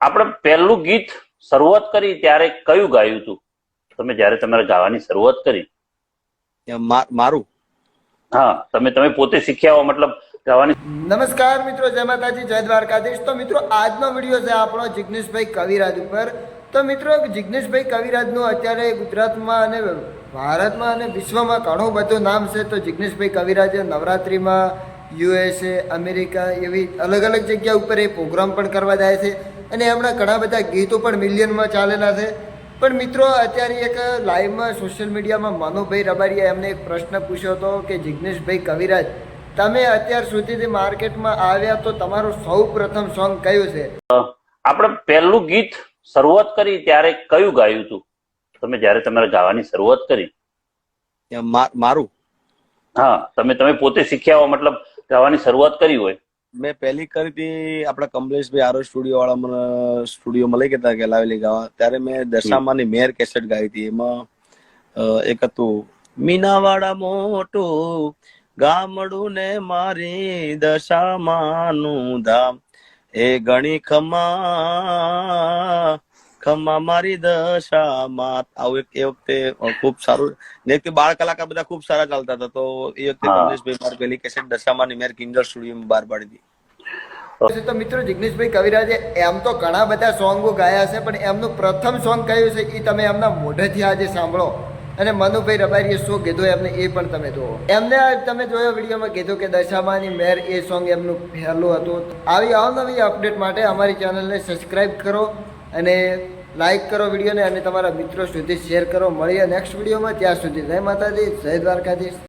આપણે પહેલું ગીત શરૂઆત કરી ત્યારે કયું ગાયું હતું તમે જ્યારે તમારે ગાવાની શરૂઆત કરી. મારું? હા તમે તમે પોતે શીખ્યા હો મતલબ ગાવાની નમસ્કાર મિત્રો જય માતાજી જય દ્વારકાધીશ. તો મિત્રો આજનો વીડિયો છે આપણો જિગ્નેશભાઈ કવિરાજ ઉપર. તો મિત્રો જિગ્નેશભાઈ કવિરાજનું અત્યારે ગુજરાતમાં અને ભારતમાં અને વિશ્વમાં ઘણું બધું નામ છે. તો જિગ્નેશભાઈ કવિરાજે નવરાત્રિમાં યુએસએ અમેરિકા એવી અલગ અલગ જગ્યા ઉપર એ પ્રોગ્રામ પણ કરવા જાય છે. અને એમના ઘણા બધા ગીતો પણ મિલિયનમાં ચાલેલા છે. પણ મિત્રો અત્યારે એક લાઈવમાં સોશિયલ મીડિયામાં મનુભાઈ રબારીએ એમને એક પ્રશ્ન પૂછ્યો હતો કે જિગ્નેશભાઈ કવિરાજ તમે અત્યાર સુધીથી માર્કેટમાં આવ્યા તો તમારું સૌ પ્રથમ સોંગ કયું છે? આપણે પહેલું ગીત શરૂઆત કરી ત્યારે કયું ગાયું હતું? તમે જ્યારે તમારે ગાવાની શરૂઆત કરી. મારું? હા તમે તમે પોતે શીખ્યા હો મતલબ ગાવાની શરૂઆત કરી હોય. મેં પહેલી કરી હતી આપણા કમલેશભાઈ આરો સ્ટુડિયો વાળા મને સ્ટુડિયોમાં લઈ ગયા કે લાવેલી ગાવા. ત્યારે મેં દશામાની મેર કેસેટ ગાઈ હતી. એમાં એક હતું મીનાવાડા મોટું ગામડું ને મારી દશામાનું ધામ. એ ગણી ખમા ખમા મારી દશામાં. આવું એક એ વખતે ખૂબ સારું ને એક બાળ કલાકાર બધા ખૂબ સારા ચાલતા હતા. તો એ વખતે. કમલેશભાઈ મારી પહેલી કેસેટ દશામાની મેર કિન્ડર સ્ટુડિયોમાં બહાર પાડી હતી. તો મિત્રો જિગ્નેશભાઈ કવિરાજે એમ તો ઘણા બધા સોંગો ગાયા છે પણ એમનું પ્રથમ સોંગ કયું છે એ તમે એમના મોઢેથી આજે સાંભળો. અને મનુભાઈ રબારીએ શું કીધું એમને એ પણ તમે જુઓ. એમને તમે જોયો વિડીયોમાં કીધું કે દશામાની મેર એ સોંગ એમનું પહેલું હતું. આવી અવનવી અપડેટ માટે અમારી ચેનલને સબસ્ક્રાઇબ કરો. અને લાઈક કરો વિડીયોને અને તમારા મિત્રો સુધી શેર કરો. મળીએ નેક્સ્ટ વિડીયોમાં. ત્યાં સુધી જય માતાજી, જય દ્વારકાધીશ.